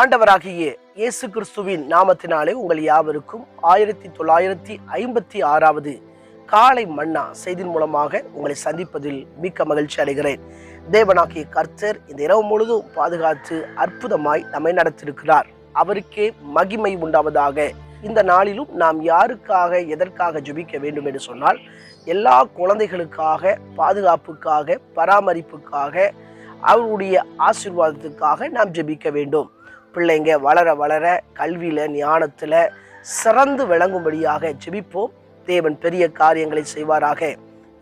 ஆண்டவராகிய இயேசு கிறிஸ்துவின் நாமத்தினாலே உங்கள் யாவருக்கும் ஆயிரத்தி தொள்ளாயிரத்தி ஐம்பத்தி ஆறாவது காலை மன்னா செய்தியின் மூலமாக உங்களை சந்திப்பதில் மிக்க மகிழ்ச்சி அடைகிறேன். தேவனாகிய கர்த்தர் இந்த இரவு முழுதும் பாதுகாத்து அற்புதமாய் நம்மை நடத்திருக்கிறார் அவருக்கே மகிமை உண்டாவதாக. இந்த நாளிலும் நாம் யாருக்காக எதற்காக ஜெபிக்க வேண்டும் என்று சொன்னால் எல்லா குழந்தைகளுக்காக பாதுகாப்புக்காக பராமரிப்புக்காக அவருடைய ஆசீர்வாதத்துக்காக நாம் ஜெபிக்க வேண்டும். பிள்ளைங்க வளர வளர கல்வியில் ஞானத்தில் சிறந்து விளங்கும்படியாக ஜெபிப்போம். தேவன் பெரிய காரியங்களை செய்வாராக.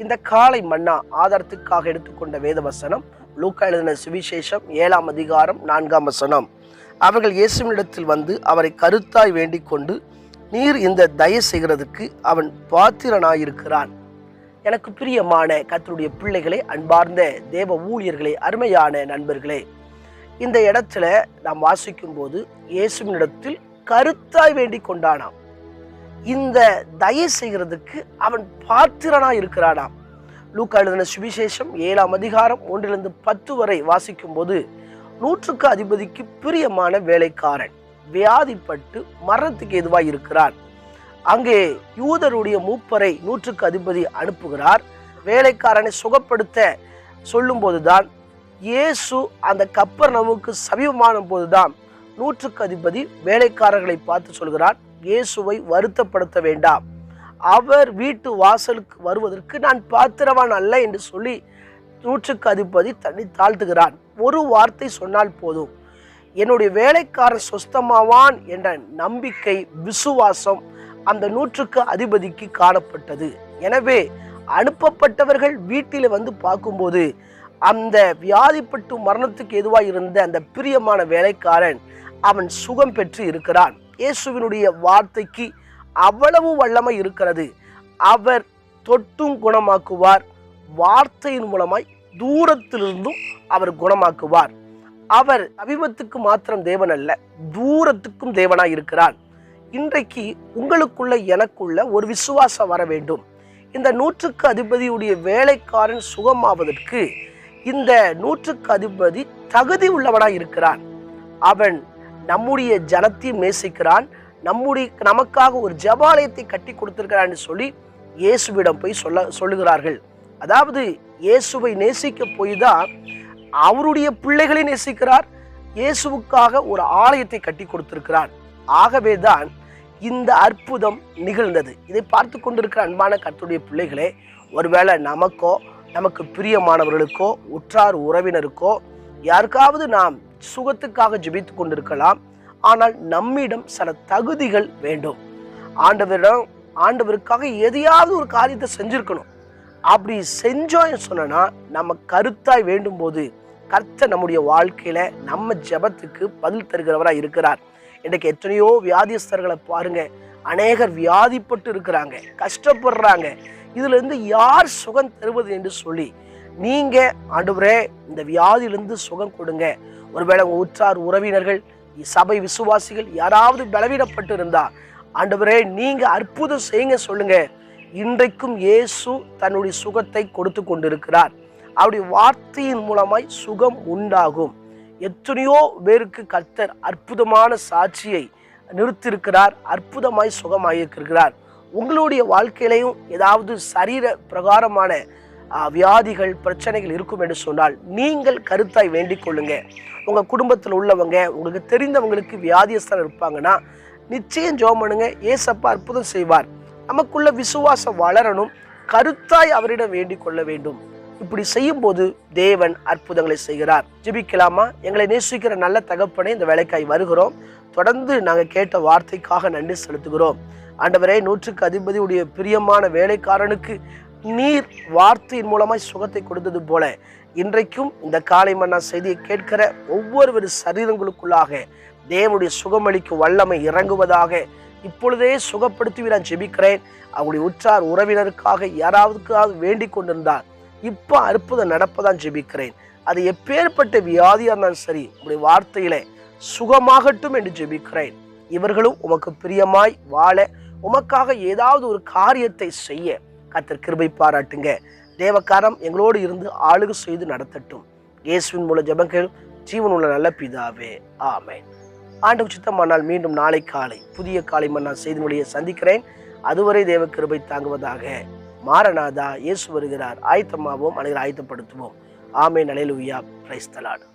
இந்த காலை மன்னா ஆதாரத்துக்காக எடுத்துக்கொண்ட வேத வசனம் லூக்கா எழுதின சுவிசேஷம் ஏழாம் அதிகாரம் நான்காம் வசனம். அவர்கள் இயேசுவினிடத்தில் வந்து அவரை கருத்தாய் வேண்டிக் கொண்டு நீர் இந்த தயை செய்கிறதுக்கு அவன் பாத்திரனாயிருக்கிறான். எனக்கு பிரியமான கத்தருடைய பிள்ளைகளே அன்பார்ந்த தேவ ஊழியர்களே அருமையான நண்பர்களே இந்த இடத்துல நாம் வாசிக்கும் போது இயேசுவினிடத்தில் கருத்தாய் வேண்டி கொண்டானாம். இந்த தயவு செய்கிறதுக்கு அவன் பாத்திரனா இருக்கிறானாம். லூக்கா எழுதின சுவிசேஷம் ஏழாம் அதிகாரம் ஒன்றிலிருந்து பத்து வரை வாசிக்கும் போது நூற்றுக்கு அதிபதிக்கு பிரியமான வேலைக்காரன் வியாதிப்பட்டு மரணத்துக்கு எதுவாய் இருக்கிறான். அங்கே யூதருடைய மூப்பரை நூற்றுக்கு அதிபதி அனுப்புகிறார். வேலைக்காரனை சுகப்படுத்த சொல்லும்போதுதான் இயேசு அந்த கப்பர் நமக்கு சமீபமான போதுதான் நூற்றுக்கு அதிபதி வேலைக்காரர்களை பார்த்து சொல்கிறார் இயேசுவை வருத்தப்படுத்த வேண்டாம். அவர் வீட்டு வாசலுக்கு வருவதற்கு நான் பாத்திரவான் அல்ல என்று சொல்லி நூற்றுக்கு அதிபதி தன்னை தாழ்த்துகிறான் ஒரு வார்த்தை சொன்னால் போதும். என்னுடைய வேலைக்காரன் சொஸ்தமாவான் என்ற நம்பிக்கை விசுவாசம் அந்த நூற்றுக்கு அதிபதிக்கு காணப்பட்டது. எனவே அனுப்பப்பட்டவர்கள் வீட்டில் வந்து பார்க்கும்போது அந்த வியாதிப்பட்டு மரணத்துக்கு எதுவாக இருந்த அந்த பிரியமான வேலைக்காரன் அவன் சுகம் பெற்று இருக்கிறான். இயேசுவினுடைய வார்த்தைக்கு அவ்வளவு வல்லமை இருக்கிறது. அவர் தொட்டும் குணமாக்குவார். வார்த்தையின் மூலமாய் தூரத்திலிருந்தும் அவர் குணமாக்குவார். அவர் அபிமத்துக்கு மாத்திரம் தேவன் அல்ல தூரத்துக்கும் தேவனாய் இருக்கிறார். இன்றைக்கு உங்களுக்குள்ள எனக்குள்ள ஒரு விசுவாசம் வர வேண்டும். இந்த நூற்றுக்கு அதிபதியுடைய வேலைக்காரன் சுகமாவதற்கு இந்த நூற்றுக்கு அதிபதி தகுதி உள்ளவனாய் இருக்கிறான். அவன் நம்முடைய ஜனத்தையும் நேசிக்கிறான். நம்முடைய நமக்காக ஒரு ஜபாலயத்தை கட்டி கொடுத்திருக்கிறான் சொல்லி இயேசுவிடம் போய் சொல்ல சொல்லுகிறார்கள். அதாவது இயேசுவை நேசிக்க போய் தான் அவருடைய பிள்ளைகளை நேசிக்கிறார். இயேசுவுக்காக ஒரு ஆலயத்தை கட்டி கொடுத்திருக்கிறார். ஆகவே தான் இந்த அற்புதம் நிகழ்ந்தது. இதை பார்த்து கொண்டிருக்கிற அன்பான கத்துடைய பிள்ளைகளே ஒருவேளை நமக்கோ நமக்கு பிரியமானவர்களுக்கோ உற்றார் உறவினருக்கோ யாருக்காவது நாம் சுகத்துக்காக ஜெபித்து கொண்டிருக்கலாம். ஆனால் நம்மிடம் சில தகுதிகள் வேண்டும். ஆண்டவரிடம் ஆண்டவருக்காக எதையாவது ஒரு காரியத்தை செஞ்சுருக்கணும். அப்படி செஞ்சோம் சொன்னா நம்ம கருத்தாய் வேண்டும் போது கர்த்த நம்முடைய வாழ்க்கையில நம்ம ஜெபத்துக்கு பதில் தருகிறவரா இருக்கிறார். இன்றைக்கு எத்தனையோ வியாதிஸ்தர்களை பாருங்க அநேகர் வியாதிப்பட்டு இருக்கிறாங்க கஷ்டப்படுறாங்க. இதிலிருந்து யார் சுகம் தருவது என்று சொல்லி நீங்கள் ஆண்டவரே இந்த வியாதியிலிருந்து சுகம் கொடுங்க. ஒருவேளை உங்கள் உற்றார் உறவினர்கள் சபை விசுவாசிகள் யாராவது பலவீனப்பட்டு இருந்தா ஆண்டவரே நீங்கள் அற்புதம் செய்யுங்க சொல்லுங்க. இன்றைக்கும் இயேசு தன்னுடைய சுகத்தை கொடுத்து கொண்டிருக்கிறார். அவருடைய வார்த்தையின் மூலமாய் சுகம் உண்டாகும். எத்தனையோ பேருக்கு கர்த்தர் அற்புதமான சாட்சியை நிறுத்திருக்கிறார் அற்புதமாய் சுகமாயிருக்கிறார். உங்களுடைய வாழ்க்கையிலையும் ஏதாவது சரீர பிரகாரமான வியாதிகள் பிரச்சனைகள் இருக்கும் என்று சொன்னால் நீங்கள் கருத்தாய் வேண்டிக் கொள்ளுங்க. உங்கள் குடும்பத்தில் உள்ளவங்க உங்களுக்கு தெரிந்தவங்களுக்கு வியாதியஸ்தர் இருப்பாங்கன்னா நிச்சயம் ஜோமனுங்க பண்ணுங்க. ஏசப்பா அற்புதம் செய்வார். நமக்குள்ள விசுவாசம் வளரணும். கருத்தாய் அவரிடம் வேண்டிக் கொள்ள வேண்டும். இப்படி செய்யும்போது தேவன் அற்புதங்களை செய்கிறார். ஜிபிக்கலாமா? எங்களை நேசிக்கிற நல்ல தகப்பனே இந்த வேலைக்காய் வருகிறோம். தொடர்ந்து நாங்கள் கேட்ட வார்த்தைக்காக நன்றி செலுத்துகிறோம். ஆண்டவரே நூற்றுக்கு அதிபதி உடைய பிரியமான வேலைக்காரனுக்கு நீர் வார்த்தையின் மூலமாய் சுகத்தை கொடுத்தது போல இன்றைக்கும் இந்த காலை மன்னா செய்தியை கேட்கிற ஒவ்வொருவரும் சரீரங்களுக்குள்ளாக தேவனுடைய சுகமளிக்கும் வல்லமை இறங்குவதாக இப்பொழுதே சுகப்படுத்தி நான் ஜெபிக்கிறேன். அவருடைய உற்றார் உறவினருக்காக யாராவதுக்காவது வேண்டிக் கொண்டிருந்தார் இப்போ அற்புதம் நடப்பதான் ஜெபிக்கிறேன். அது எப்பேற்பட்ட வியாதியாக இருந்தாலும் சரி உங்களுடைய வார்த்தையிலே சுகமாகட்டும் என்று ஜெபிக்கிறேன். இவர்களும் உமக்கு பிரியமாய் வாழ உமக்காக ஏதாவது ஒரு காரியத்தை செய்ய கத்தர் கிருபை பாராட்டுங்க. தேவக்காரம் எங்களோடு இருந்து ஆளுக செய்து நடத்தட்டும். இயேசுவின் மூல ஜெபங்கள் உள்ள நல்ல பிதாவே. ஆமை ஆண்டு சித்தமானால் மீண்டும் நாளை காலை புதிய காலை மன்னா செய்தி மொழியை சந்திக்கிறேன். அதுவரை தேவ கிருபை தாங்குவதாக மாரநாதா இயேசு வருகிறார். ஆயத்தமாவோம் அனைவரும் ஆயத்தப்படுத்துவோம். ஆமே நலைலுவியா பிரைஸ்தலாடு